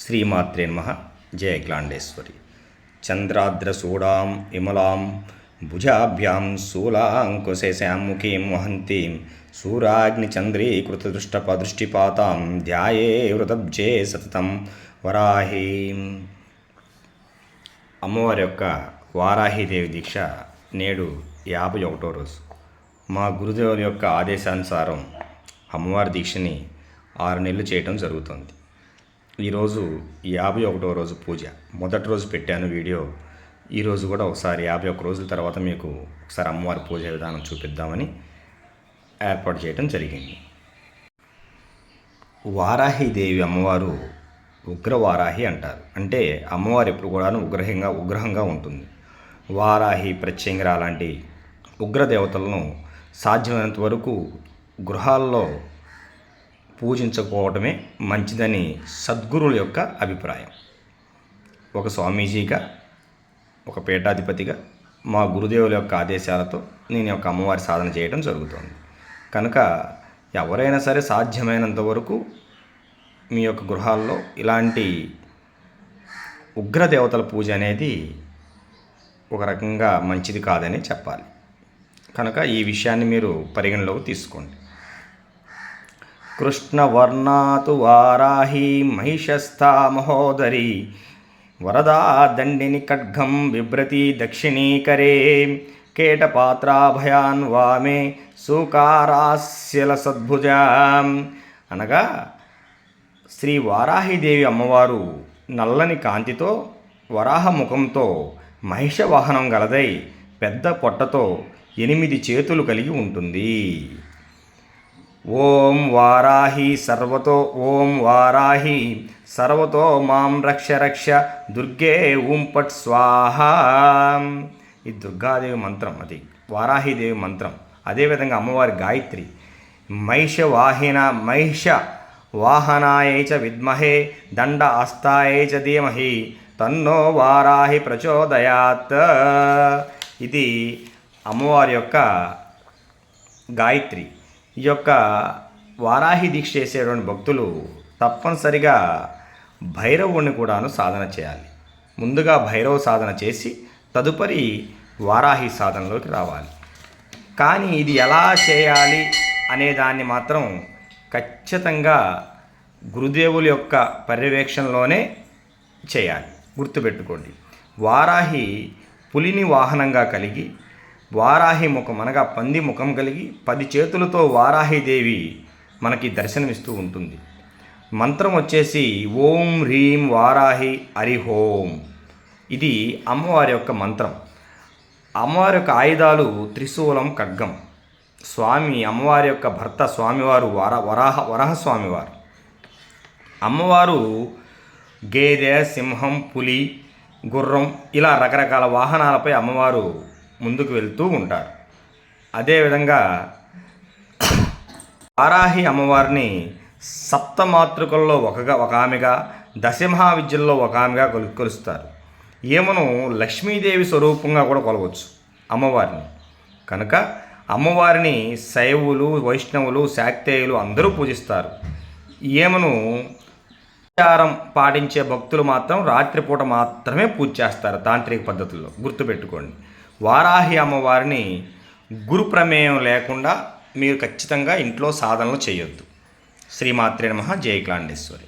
శ్రీమాత్రే నమ. జయ గ్లాండేశ్వరి. చంద్రాద్రసూడాం విమలాం భుజాభ్యాం శూలాంకుశేశాముఖీం వహంతీం సూరాగ్నిచంద్రీకృతదృష్టపదృష్టిపాతాం ధ్యాయే వృతబ్జే సతతం వరాహీం. అమ్మవారి యొక్క వారాహిదేవి దీక్ష నేడు యాభై ఒకటో రోజు. మా గురుదేవుల యొక్క ఆదేశానుసారం అమ్మవారి దీక్షని ఆరు నెలలు చేయటం జరుగుతుంది. ఈరోజు యాభై ఒకటో రోజు పూజ. మొదటి రోజు పెట్టాను వీడియో. ఈరోజు కూడా ఒకసారి యాభై ఒక రోజుల తర్వాత మీకు ఒకసారి అమ్మవారి పూజ విధానం చూపిద్దామని ఏర్పాటు చేయడం జరిగింది. వారాహిదేవి అమ్మవారు ఉగ్రవారాహి అంటారు. అంటే అమ్మవారు ఎప్పుడు కూడా ఉగ్రహంగా ఉగ్రహంగా ఉంటుంది. వారాహి ప్రత్యంగిర లాంటి ఉగ్ర దేవతలను సాధ్యమైనంత వరకు గృహాల్లో పూజించకపోవటమే మంచిదని సద్గురువుల యొక్క అభిప్రాయం. ఒక స్వామీజీగా ఒక పీఠాధిపతిగా మా గురుదేవుల యొక్క ఆదేశాలతో నేను యొక్క అమ్మవారి సాధన చేయడం జరుగుతుంది. కనుక ఎవరైనా సరే సాధ్యమైనంత వరకు మీ యొక్క గృహాల్లో ఇలాంటి ఉగ్ర దేవతల పూజ అనేది ఒక రకంగా మంచిది కాదని చెప్పాలి. కనుక ఈ విషయాన్ని మీరు పరిగణలోకి తీసుకోండి. కృష్ణవర్ణాతు వారాహి మహిషస్థా మహోదరి. వరదా దండిని ఖడ్గం బిభ్రతి దక్షిణీకరే. కేటపాత్రాభయాన్ వామే సుకారాశ్యల సద్భుజా అనగా శ్రీ వారాహిదేవి అమ్మవారు నల్లని కాంతితో వరాహ ముఖంతో మహిష వాహనం గలదై పెద్ద పొట్టతో ఎనిమిది చేతులు కలిగి ఉంటుంది. ఓం వారాహి సర్వతో ఓం వారాహి సర్వతో మాం రక్ష రక్ష దుర్గే ఓం పట్ స్వాహ. ఈ దుర్గాదేవి మంత్రం అది వారాహిదేవి మంత్రం. అదేవిధంగా అమ్మవారి గాయత్రి మహిష వాహిన మహిష వాహనాయ చ విద్మహే దండ అస్తాయ చ ధీమహి తన్నో వారాహి ప్రచోదయాత్. ఇది అమ్మవారి యొక్క గాయత్రి. ఈ యొక్క వారాహి దీక్ష చేసేటువంటి భక్తులు తప్పనిసరిగా భైరవుని కూడాను సాధన చేయాలి. ముందుగా భైరవ సాధన చేసి తదుపరి వారాహి సాధనలోకి రావాలి. కానీ ఇది ఎలా చేయాలి అనే దాన్ని మాత్రం ఖచ్చితంగా గురుదేవుల యొక్క పర్యవేక్షణలోనే చేయాలి. గుర్తుపెట్టుకోండి. వారాహి పులిని వాహనంగా కలిగి వారాహి ముఖం అనగా పంది ముఖం కలిగి పది చేతులతో వారాహిదేవి మనకి దర్శనమిస్తూ ఉంటుంది. మంత్రం వచ్చేసి ఓం హ్రీం వారాహి హరిహోం ఇది అమ్మవారి యొక్క మంత్రం. అమ్మవారి యొక్క ఆయుధాలు త్రిశూలం ఖడ్గం. స్వామి అమ్మవారి యొక్క భర్త స్వామివారు వర వరాహ వరాహ స్వామివారు అమ్మవారు గేదె సింహం పులి గుర్రం ఇలా రకరకాల వాహనాలపై అమ్మవారు ముందుకు వెళ్తూ ఉంటారు. అదేవిధంగా వారాహి అమ్మవారిని సప్తమాతృకల్లో ఒకగా ఒక ఆమెగా దశమహా విద్యల్లో ఒక ఆమెగా కొలు కొలుస్తారు. ఏమను లక్ష్మీదేవి స్వరూపంగా కూడా కొలవచ్చు అమ్మవారిని. కనుక అమ్మవారిని శైవులు వైష్ణవులు శాక్తేయులు అందరూ పూజిస్తారు. ఏమను ఆచారం పాటించే భక్తులు మాత్రం రాత్రిపూట మాత్రమే పూజ చేస్తారు తాంత్రిక పద్ధతుల్లో గుర్తుపెట్టుకోండి. వారాహి అమ్మవారిని గురు ప్రమేయం లేకుండా మీరు ఖచ్చితంగా ఇంట్లో సాధనలు చేయొద్దు. శ్రీమాత్రే నమ జయ క్లాండేశ్వరి.